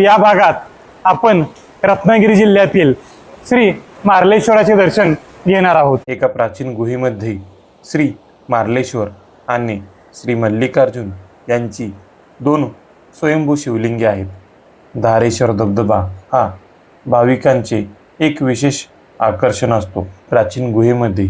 या भागात आपण रत्नागिरी जिल्ह्यातील श्री मार्लेश्वराचे दर्शन घेणार आहोत. एका प्राचीन गुहेमध्ये श्री मार्लेश्वर आणि श्री मल्लिकार्जुन यांची दोन स्वयंभू शिवलिंगे आहेत. धारेश्वर धबधबा हा भाविकांचे एक विशेष आकर्षण असतो. प्राचीन गुहेमध्ये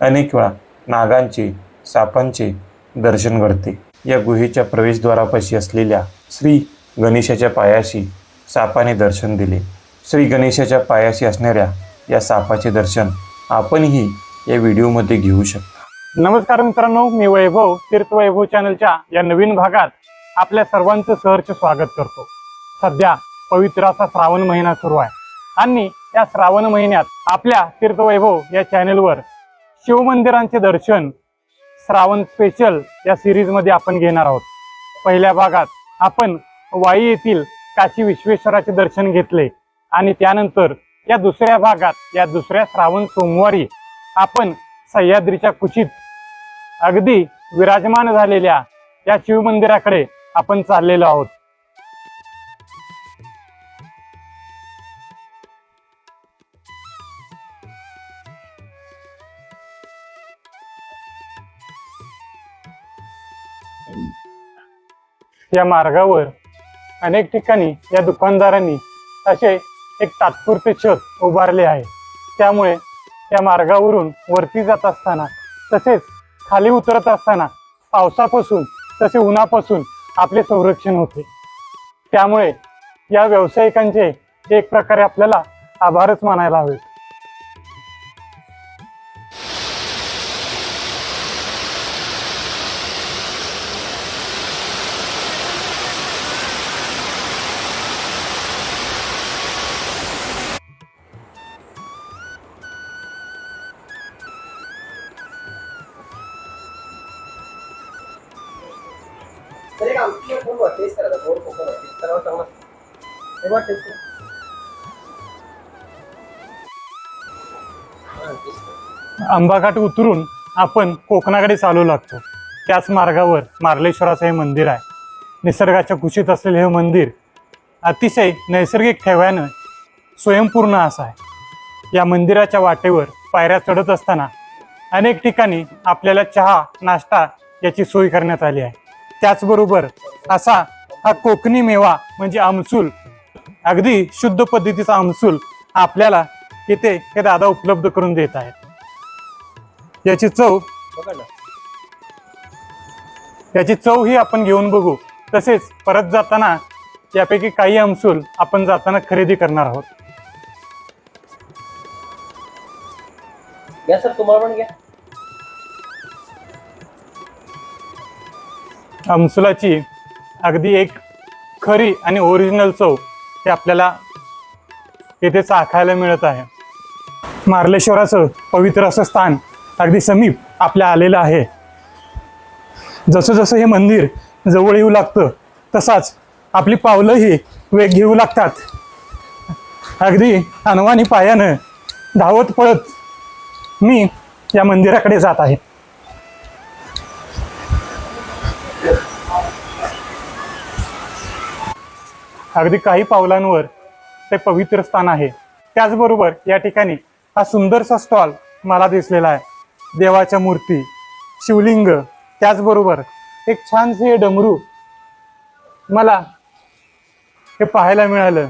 अनेक वेळा नागांचे सापांचे दर्शन घडते. या गुहेच्या प्रवेशद्वारापाशी असलेल्या श्री गणेशाच्या पायाशी सापाने दर्शन दिले. श्री गणेशाच्या पायाशी असणाऱ्या या सापाचे दर्शन आपणही या व्हिडिओमध्ये घेऊ शकता. नमस्कार मित्रांनो मी वैभव तीर्थ वैभव चॅनलच्या या नवीन भागात आपल्या सर्वांचं सहर्ष स्वागत करतो. सध्या पवित्र असा श्रावण महिना सुरू आहे आणि या श्रावण महिन्यात आपल्या तीर्थवैभव या चॅनेलवर शिवमंदिरांचे दर्शन श्रावण स्पेशल या सिरीजमध्ये आपण घेणार आहोत. पहिल्या भागात आपण वाई येथील काशी विश्वेश्वराचे दर्शन घेतले. आणि त्यानंतर या दुसऱ्या भागात या दुसऱ्या श्रावण सोमवारी आपण सह्याद्रीच्या कुशीत अगदी विराजमान झालेल्या या शिवमंदिराकडे आपण चाललेलो आहोत. या मार्गावर अनेक ठिकाणी या दुकानदारांनी असे एक तात्पुरते छत उभारले आहे. त्यामुळे त्या मार्गावरून वरती जात असताना तसेच खाली उतरत असताना पावसापासून तसे उन्हापासून आपले संरक्षण होते. त्यामुळे या व्यावसायिकांचे एक प्रकारे आपल्याला आभारच मानायला हवे. आंबाघाट उतरून आपण कोकणाकडे चालू लागतो. त्याच मार्गावर मार्लेश्वराचं हे मंदिर आहे. निसर्गाच्या कुशीत असलेले हे मंदिर अतिशय नैसर्गिक ठेव्यानं स्वयंपूर्ण असं आहे. या मंदिराच्या वाटेवर पायऱ्या चढत असताना अनेक ठिकाणी आपल्याला चहा नाश्ता याची सोय करण्यात आली आहे. त्याचबरोबर असा हा कोकणी मेवा म्हणजे आमसूल अगदी शुद्ध पद्धतीचा आमसूल आपल्याला इथे हे दादा उपलब्ध करून देत आहेत. याची चव याची चव ही आपण घेऊन बघू. तसेच परत जाताना यापैकी काही आमसूल आपण जाताना खरेदी करणार आहोत. घ्या सर तुम्हाला पण घ्या. आमसुलाची अगदी एक खरी आणि ओरिजिनल चव हे आपल्याला येथे चाखायला मिळत आहे. मार्लेश्वराचं पवित्र असं स्थान अगदी समीप आपल्या आलेलं आहे. जसं जसं हे मंदिर जवळ येऊ लागतं तसाच आपली पावलंही वेग घेऊ लागतात. अगदी अनवाणी पायानं धावत पळत मी या मंदिराकडे जात आहे. अगदी काही पावलांवर ते पवित्र स्थान आहे. त्याचबरोबर या ठिकाणी हा सुंदरसा स्टॉल मला दिसलेला आहे. देवाच्या मूर्ती शिवलिंग त्याचबरोबर एक छानसे डमरू मला हे पाहायला मिळालं.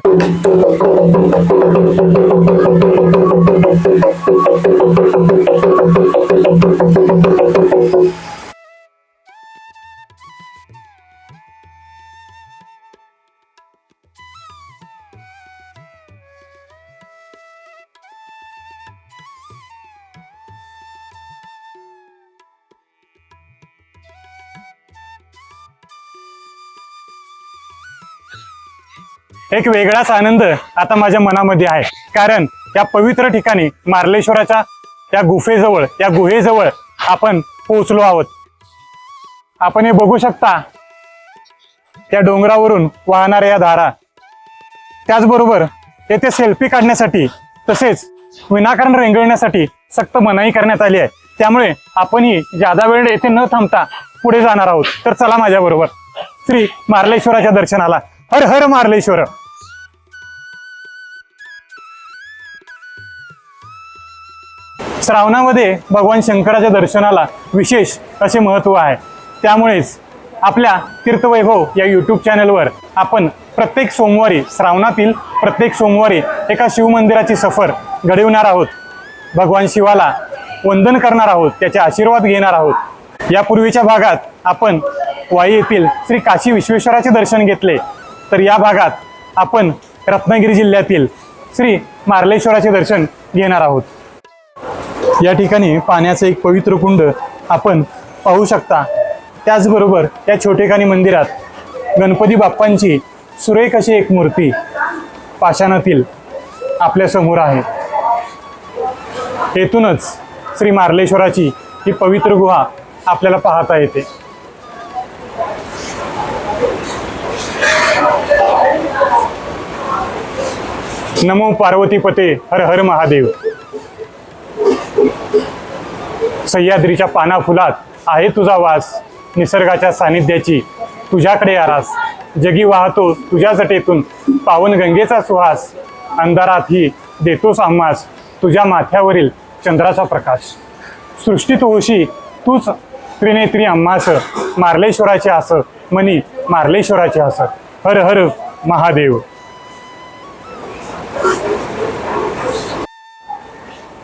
एक वेगळाच आनंद आता माझ्या मनामध्ये आहे. कारण या पवित्र ठिकाणी मार्लेश्वराच्या त्या गुफेजवळ या गुहेजवळ आपण पोहोचलो आहोत. आपण हे बघू शकता त्या डोंगरावरून वाहणाऱ्या या धारा. त्याचबरोबर येथे सेल्फी काढण्यासाठी तसेच विनाकारण रेंगळण्यासाठी सक्त मनाई करण्यात आली आहे. त्यामुळे आपणही जादा वेळ येथे न थांबता पुढे जाणार आहोत. तर चला माझ्याबरोबर श्री मार्लेश्वराच्या दर्शनाला. हर हर मार्लेश्वर. श्रावणामध्ये भगवान शंकराच्या दर्शनाला विशेष असे महत्त्व आहे. त्यामुळेच आपल्या तीर्थवैभव या यूट्यूब चॅनलवर आपण प्रत्येक सोमवारी श्रावणातील प्रत्येक सोमवारी एका शिवमंदिराची सफर घडविणार आहोत. भगवान शिवाला वंदन करणार आहोत त्याचे आशीर्वाद घेणार आहोत. यापूर्वीच्या भागात आपण वाई येथील श्री काशी विश्वेश्वराचे दर्शन घेतले. तर या भागात आपण रत्नागिरी जिल्ह्यातील श्री मार्लेश्वराचे दर्शन घेणार आहोत. या ठिकाणी पाण्याचं एक पवित्र कुंड आपण पाहू शकता. त्याचबरोबर या छोटेखानी मंदिरात गणपती बाप्पांची सुरेख अशी एक मूर्ती पाषाणातील आपल्यासमोर आहे. येथूनच श्री मार्लेश्वराची ही पवित्र गुहा आपल्याला पाहता येते. नमो पार्वतीपते हर हर महादेव. सह्याद्रीच्या पाना फुलात आहे तुझा वास निसर्गाच्या सानिध्याची. तुझ्याकडे आरास. जगी वाहतो तुझ्या जटेतून पावन गंगेचा सुहास. अंधारात ही देतोस आम्हास तुझ्या माथ्यावरील चंद्राचा प्रकाश. सृष्टीत होशी तूच त्रिनेत्री आम्हास. मार्लेश्वराचे आस मनी मार्लेश्वराचे आस. हर हर महादेव.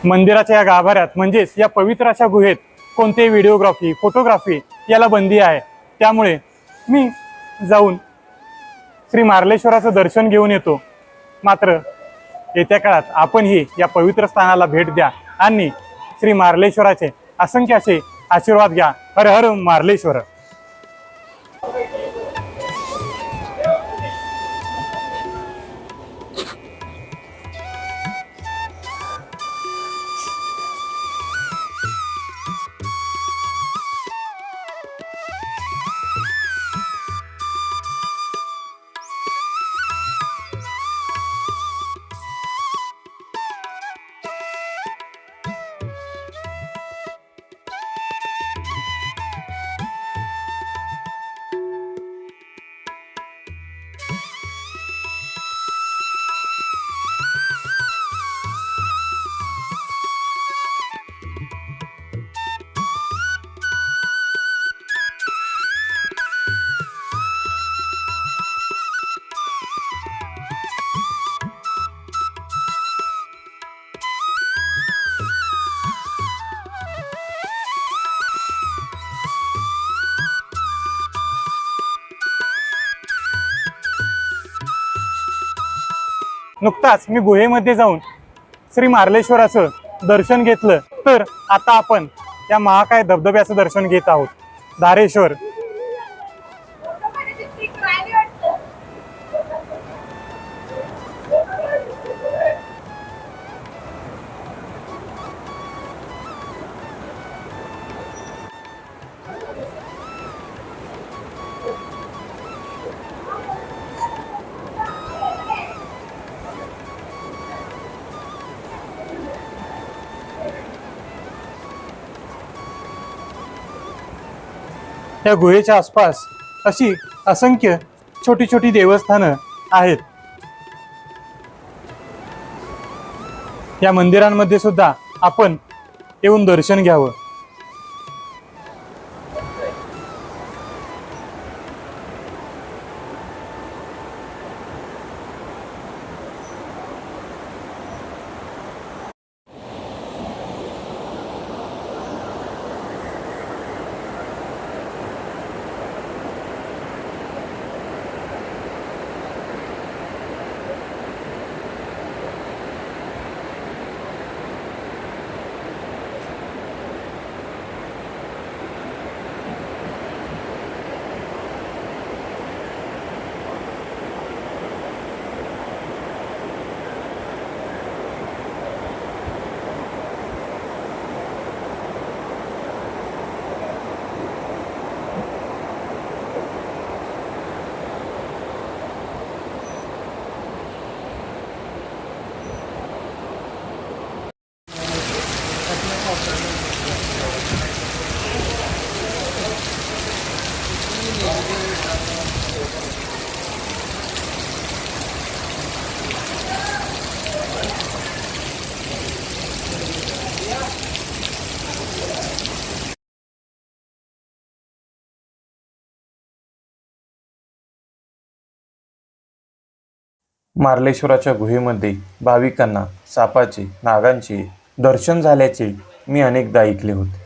मंदिराच्या या गाभाऱ्यात म्हणजेच या पवित्र अशा गुहेत कोणते व्हिडिओग्राफी फोटोग्राफी याला बंदी आहे. त्यामुळे मी जाऊन श्री मार्लेश्वराचं दर्शन घेऊन येतो. मात्र येत्या काळात आपणही या पवित्र स्थानाला भेट द्या आणि श्री मार्लेश्वराचे असंख्य असे आशीर्वाद घ्या. हर हर मार्लेश्वर. नुकताच मी गुहेमध्ये जाऊन श्री मार्लेश्वराचं दर्शन घेतलं. तर आता आपण या महाकाय धबधब्याचं दर्शन घेत आहोत. धारेश्वर. या गुहेच्या आसपास अशी असंख्य छोटी छोटी देवस्थानं आहेत. या मंदिरांमध्ये सुद्धा आपण येऊन दर्शन घ्यावं. मार्लेश्वराच्या गुहेमध्ये भाविकांना सापाचे नागांचे दर्शन झाल्याचे मी अनेकदा ऐकले होते.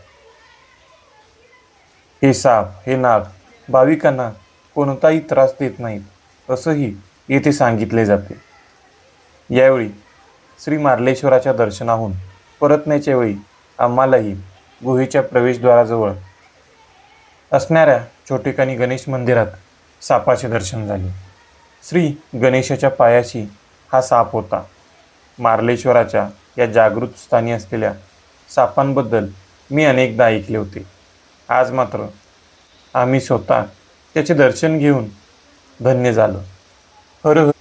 हे साप हे नाग भाविकांना कोणताही त्रास देत नाहीत असंही येथे सांगितले जाते. यावेळी श्री मार्लेश्वराच्या दर्शनाहून परतण्याच्या वेळी आम्हालाही गुहेच्या प्रवेशद्वाराजवळ असणाऱ्या छोटेखानी गणेश मंदिरात सापाचे दर्शन झाले. श्री गणेशाच्या पायाशी हा साप होता. मार्लेश्वराच्या या जागृत स्थानी असलेल्या सापांबद्दल मी अनेकदा ऐकले होते. आज मात्र आम्ही स्वतः त्याचे दर्शन घेऊन धन्य झालो. हर हर